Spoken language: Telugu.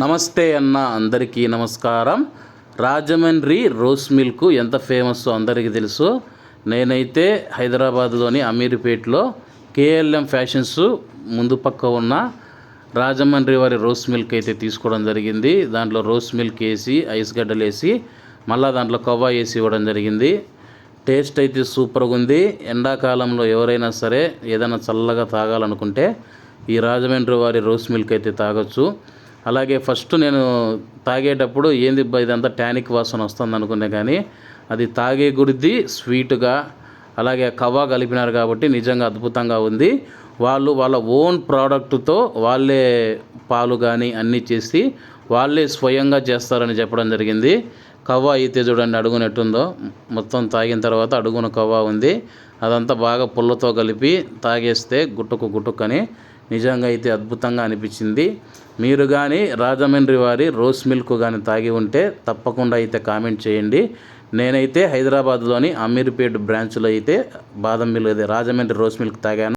నమస్తే అన్న అందరికీ నమస్కారం. రాజమండ్రి రోస్ మిల్క్ ఎంత ఫేమస్ అందరికీ తెలుసు. నేనైతే హైదరాబాద్లోని అమీర్పేట్లో కేఎల్ఎం ఫ్యాషన్స్ ముందు పక్క ఉన్న రాజమండ్రి వారి రోస్ మిల్క్ అయితే తీసుకోవడం జరిగింది. దాంట్లో రోస్ మిల్క్ వేసి ఐస్ గడ్డలు వేసి మళ్ళీ దాంట్లో కవ్వా వేసి ఇవ్వడం జరిగింది. టేస్ట్ అయితే సూపర్గా ఉంది. ఎండాకాలంలో ఎవరైనా సరే ఏదైనా చల్లగా తాగాలనుకుంటే ఈ రాజమండ్రి వారి రోస్ మిల్క్ అయితే తాగొచ్చు. అలాగే ఫస్ట్ నేను తాగేటప్పుడు ఏంది ఇదంతా టానిక్ వాసన వస్తుంది అనుకునే కానీ అది తాగే గురిది స్వీట్గా అలాగే కవ్వా కలిపినారు కాబట్టి నిజంగా అద్భుతంగా ఉంది. వాళ్ళు వాళ్ళ ఓన్ ప్రోడక్ట్తో వాళ్ళే పాలు కానీ అన్నీ చేసి వాళ్ళే స్వయంగా చేస్తారని చెప్పడం జరిగింది. కవ్వ అయితే చూడండి అడుగునట్టుందో మొత్తం తాగిన తర్వాత అడుగున కవ్వ ఉంది. అదంతా బాగా పుల్లతో కలిపి తాగేస్తే గుట్టుకు గుట్టుకని నిజంగా అయితే అద్భుతంగా అనిపించింది. మీరు కానీ రాజమండ్రి వారి రోస్ మిల్క్ కానీ తాగి ఉంటే తప్పకుండా అయితే కామెంట్ చేయండి. నేనైతే హైదరాబాద్లోని అమీర్పేట్ బ్రాంచ్లో అయితే బాదం మిల్క్ అదే రాజమండ్రి రోస్ మిల్క్ తాగాను.